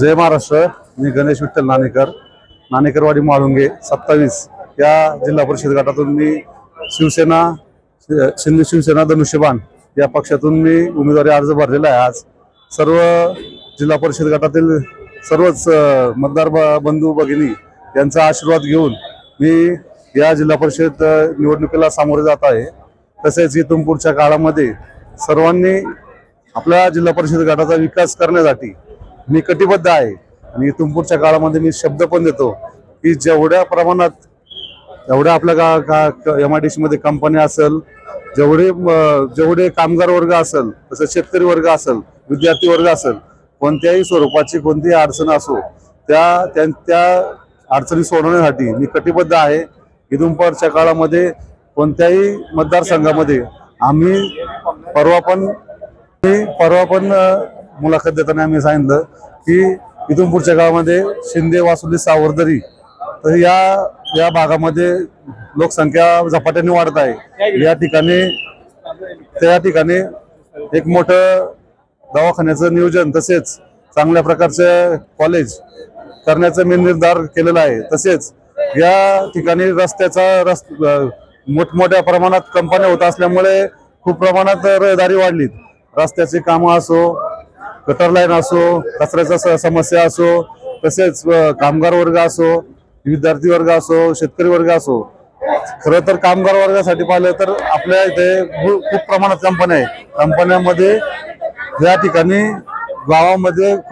जय महाराष्ट्र मी गणेश विठ्ठल नाणेकर नाणेकरवाडी माळुंगे सत्तावीस. या जिल्हा परिषद गटातून मी शिवसेना शि- शिंदे शिवसेना धनुष्यबाण या पक्षातून मी उमेदवारी अर्ज भरलेला आहे आज. सर्व जिल्हा परिषद गटातील सर्वच मतदार ब- बंधू भगिनी यांचा आशीर्वाद घेऊन मी या जिल्हा परिषद निवडणुकीला सामोरे जात आहे. तसेच इथून पुढच्या काळामध्ये सर्वांनी आपल्या जिल्हा परिषद गटाचा विकास करण्यासाठी मी कटिबद्ध आहे. आणि तुमपूरच्या काळामध्ये मी शब्द पण देतो की जेवढ्या प्रमाणात जेवढ्या आपल्या गा का एम आय डी मध्ये कंपन्या असेल जेवढे जेवढे कामगार वर्ग असेल तसंच शेतकरी वर्ग असेल विद्यार्थी वर्ग असेल कोणत्याही स्वरूपाची कोणतीही अडचण असो त्या त्या- त्या अडचणी सोडवण्यासाठी मी कटिबद्ध आहे. इथून काळामध्ये कोणत्याही मतदारसंघामध्ये आम्ही परवा पण परवा पण मुलाखत देताना आम्ही सांगितलं की इथून पुढच्या काळामध्ये शिंदे वासुली सावरदरी तर या या भागामध्ये लोकसंख्या झपाट्याने वाढत आहे. या ठिकाणी त्या ठिकाणी एक मोठं दवाखान्याचं नियोजन तसेच चांगल्या प्रकारचे कॉलेज करण्याचा मी निर्धार केलेला आहे. तसेच या ठिकाणी रस्त्याचा रस्त मोठमोठ्या प्रमाणात कंपन्या होत असल्यामुळे खूप प्रमाणात रहदारी वाढलीत. रस्त्याची कामं असो कटर लाईन असो कचऱ्याचा स- समस्या असो तसेच कामगार वर्ग असो विद्यार्थी वर्ग असो शेतकरी वर्ग असो खरं तर कामगार वर्गासाठी पाहिलं तर आपल्या इथे खूप प्रमाणात कंपन्या आहे. कंपन्यामध्ये या ठिकाणी गावामध्ये खूप